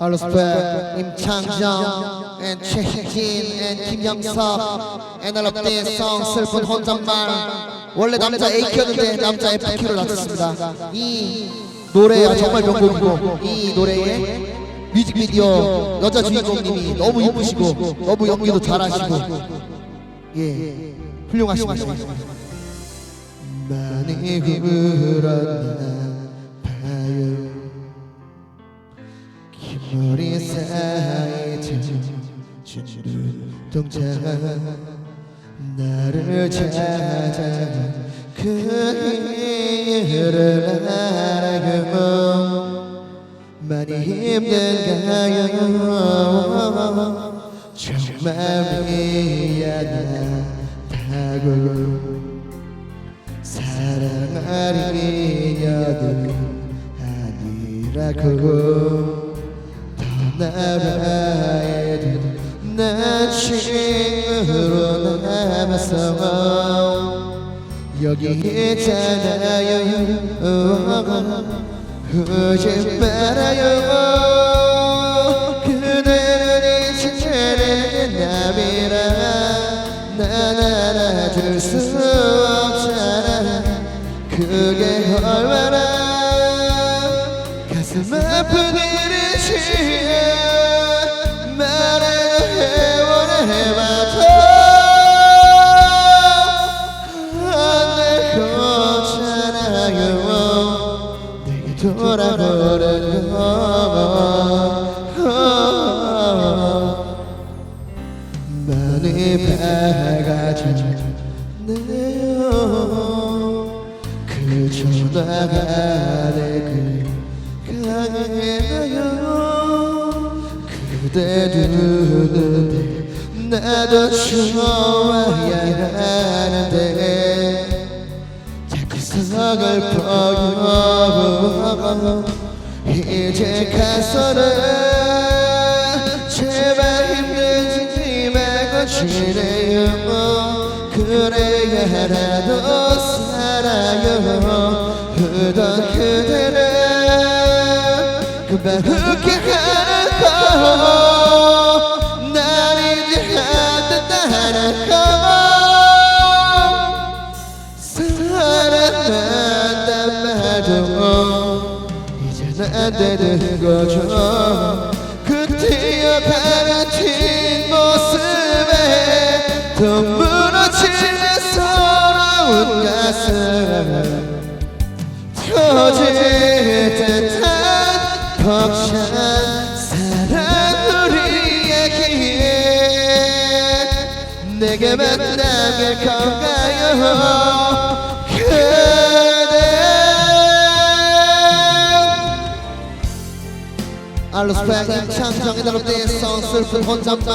Respect 임창정 and 최희진 and 김영석 and all of this song 슬픈 혼잣말. 원래 남자 A키였는데 남자 FQ로 나왔습니다. 이 노래가 정말 명곡이고 이 노래의 뮤직비디오 여자 주인공님이 너무 이쁘시고 너무 연기도 잘하시고 예 훌륭하십니다. 많이 울었나 동자 나를 찾아 그 이유를 알아요 많이 힘든가요 정말 미안하다고 사랑하리냐도 아니라고 떠나봐야 난 친구로 남았어 여기 있잖아요 오지 말아요. 그대는 이제는 남이라 난 알아줄 수 없잖아. 그게 얼마나 가슴 아픈 일인지 그 전화가네 그 강해요? 그대 두는데 나도 좋아야 하는데 자꾸 서글퍼요 이제 가서는 제발 힘들지 말고 지내요. 그래야라도 살아요 흐던 그대를 금방 웃게 하는 거난 이제 안 된다는 거 사랑한단 말도 이젠 안 되는 거죠. 그 뛰어가는 뒷 벅찬 사랑 우리에게 내게만 남길 건가요. 그대. 알로스펙 임창정의 멜로디에서 슬픈 혼잣말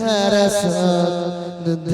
살았었는데.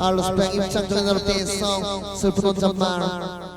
알로스백 입장 전으로 떼서 슬픈 혼잣말